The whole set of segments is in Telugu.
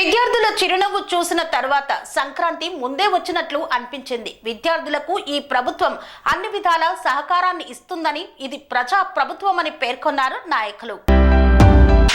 విద్యార్థుల చిరునవ్వు చూసిన తర్వాత సంక్రాంతి ముందే వచ్చినట్లు అనిపించింది. విద్యార్థులకు ఈ ప్రభుత్వం అన్ని విధాల సహకారాన్ని ఇస్తుందని ఇది ప్రజా ప్రభుత్వమని పేర్కొన్నారు నాయకులు.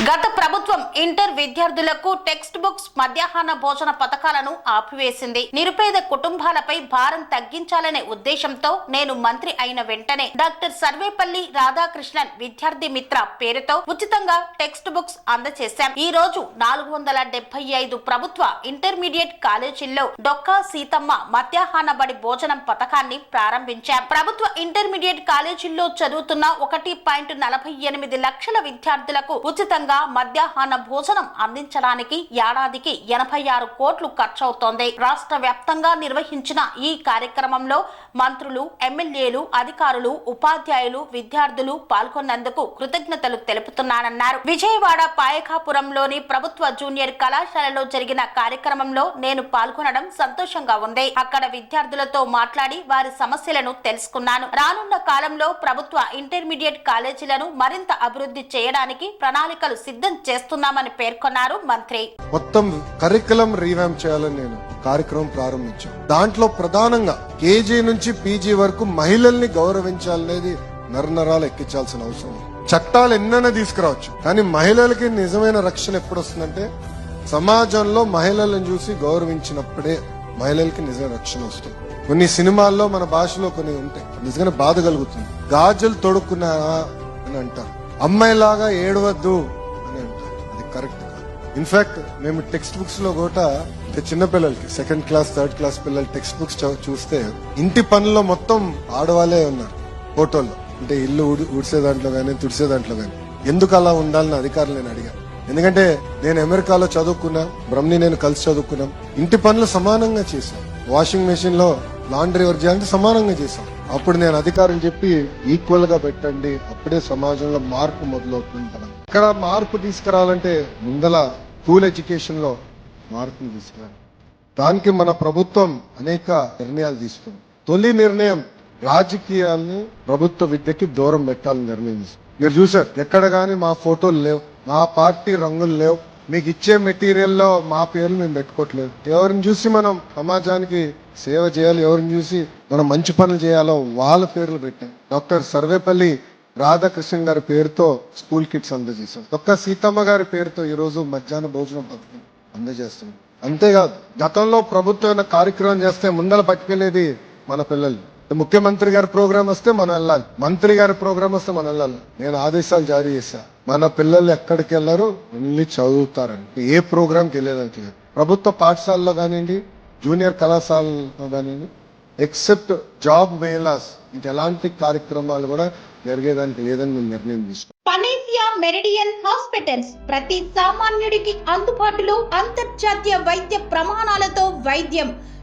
గత ప్రభుత్వం ఇంటర్ విద్యార్థులకు టెక్స్ట్ బుక్స్ మధ్యాహ్న భోజన పథకాలను ఆపివేసింది. నిరుపేద కుటుంబాలపై భారం తగ్గించాలనే ఉద్దేశంతో నేను మంత్రి అయిన వెంటనే డాక్టర్ సర్వేపల్లి రాధాకృష్ణన్ విద్యార్థి మిత్ర పేరుతో ఉచితంగా టెక్స్ట్ బుక్స్ అందజేశాం ఈ రోజు నాలుగు వందల డెబ్బై ఐదు ప్రభుత్వ ఇంటర్మీడియట్ కాలేజీల్లో డొక్కా సీతమ్మ మధ్యాహ్న బడి భోజనం పథకాన్ని ప్రారంభించాం. ప్రభుత్వ ఇంటర్మీడియట్ కాలేజీల్లో చదువుతున్న ఒకటి పాయింట్ నలభై ఎనిమిది లక్షల విద్యార్థులకు ఉచితంగా మధ్యాహ్న భోజనం అందించడానికి ఏడాదికి ఎనభై ఆరు కోట్లు ఖర్చవుతోంది. రాష్ట్ర వ్యాప్తంగా నిర్వహించిన ఈ కార్యక్రమంలో మంత్రులు ఎమ్మెల్యేలు అధికారులు ఉపాధ్యాయులు విద్యార్థులు పాల్గొన్నందుకు కృతజ్ఞతలు తెలుపుతున్నానన్నారు. విజయవాడ పాయకాపురంలోని ప్రభుత్వ జూనియర్ కళాశాలలో జరిగిన కార్యక్రమంలో నేను పాల్గొనడం సంతోషంగా ఉంది. అక్కడ విద్యార్థులతో మాట్లాడి వారి సమస్యలను తెలుసుకున్నాను. రానున్న కాలంలో ప్రభుత్వ ఇంటర్మీడియట్ కాలేజీలను మరింత అభివృద్ధి చేయడానికి ప్రణాళికలు సిద్ధం చేస్తున్నామని పేర్కొన్నారు మంత్రి. మొత్తం కరికులం రీవ్యామ్ చేయాలని నేను కార్యక్రమం ప్రారంభించాను దాంట్లో ప్రధానంగా కేజీ నుంచి పీజీ వరకు మహిళల్ని గౌరవించాలనేది నరనరాలు ఎక్కించాల్సిన అవసరం చట్టాలు ఎన్నైనా తీసుకురావచ్చు కానీ మహిళలకి నిజమైన రక్షణ ఎప్పుడు వస్తుందంటే సమాజంలో మహిళలను చూసి గౌరవించినప్పుడే మహిళలకి నిజమైన రక్షణ వస్తుంది. కొన్ని సినిమాల్లో మన భాషలో కొన్ని ఉంటాయి. నిజంగా బాధ కలుగుతుంది. గాజులు తొడుక్కున్నా అని అంటారు. అమ్మాయిలాగా ఏడవద్దు అని అంటారు. అది కరెక్ట్ కాదు. ఇన్ఫాక్ట్ మేము టెక్స్ట్ బుక్స్లో కూడా అంటే సెకండ్ క్లాస్ థర్డ్ క్లాస్ పిల్లలు టెక్స్ట్ బుక్స్ చూస్తే ఇంటి పనుల్లో మొత్తం ఆడవాళ్ళే ఉన్నారు ఫోటోల్లో. అంటే ఇల్లు ఉడిసే దాంట్లో కానీ తుడిసే దాంట్లో కానీ ఎందుకు అలా ఉండాలని అధికారులు నేను అడిగాను. ఎందుకంటే నేను అమెరికాలో చదువుకున్నా బ్రహ్మని నేను కలిసి చదువుకున్నాం. ఇంటి పనులు సమానంగా చేశాం. వాషింగ్ మెషిన్లో లాండ్రీ వర్క్ చేయాలంటే సమానంగా చేశాం. అప్పుడు నేను అధికారం చెప్పి ఈక్వల్గా పెట్టండి. అప్పుడే సమాజంలో మార్పు మొదలవుతుంది కదా. ఇక్కడ మార్పు తీసుకురావాలంటే ముందల స్కూల్ ఎడ్యుకేషన్లో మార్పును తీసుకురావాలి దానికి మన ప్రభుత్వం అనేక నిర్ణయాలు తీసుకుంది. తొలి నిర్ణయం రాజకీయాల్ని ప్రభుత్వ విద్యకి దూరం పెట్టాలని నిర్ణయం మీరు చూసారు ఎక్కడ కానీ మా ఫోటోలు లేవు మా పార్టీ రంగులు లేవు. మీకు ఇచ్చే మెటీరియల్లో మా పేర్లు మేము పెట్టుకోవట్లేదు. ఎవరిని చూసి మనం సమాజానికి సేవ చేయాలి ఎవరిని చూసి మనం మంచి పనులు చేయాలో వాళ్ళ పేర్లు పెట్టాం. డాక్టర్ సర్వేపల్లి రాధాకృష్ణన్ గారి పేరుతో స్కూల్ కిట్స్ అందజేశాం. ఒక్క సీతమ్మ గారి పేరుతో ఈరోజు మధ్యాహ్న భోజనం పథకం అందజేస్తున్నాం అంతేకాదు గతంలో ప్రభుత్వం కార్యక్రమం చేస్తే ముందర పట్టుకెళ్ళేది మన పిల్లలు. ముఖ్యమంత్రి గారి ప్రోగ్రామ్ వస్తే మనం వెళ్ళాలి. మంత్రి గారి ప్రోగ్రామ్ వస్తే మనం వెళ్ళాలి. నేను ఆదేశాలు జారీ చేశా. మన పిల్లలు ఎక్కడికి వెళ్ళారు ఓన్లీ చదువుతారండి. ఏ ప్రోగ్రామ్కి వెళ్ళేదానికి లేదు. ప్రభుత్వ పాఠశాలలో కానివ్వండి జూనియర్ కళాశాలలో కానివ్వండి ఎక్సెప్ట్ జాబ్ వేలాస్ ఇంక ఎలాంటి కార్యక్రమాలు కూడా జరిగేదానికి లేదని మేము నిర్ణయం తీసుకున్నాం. పనేసియా మెరిడియన్ హాస్పిటల్స్ ప్రతి సామాన్యుడికి అందుబాటులో అంతర్జాతీయ వైద్య ప్రమాణాలతో వైద్యం.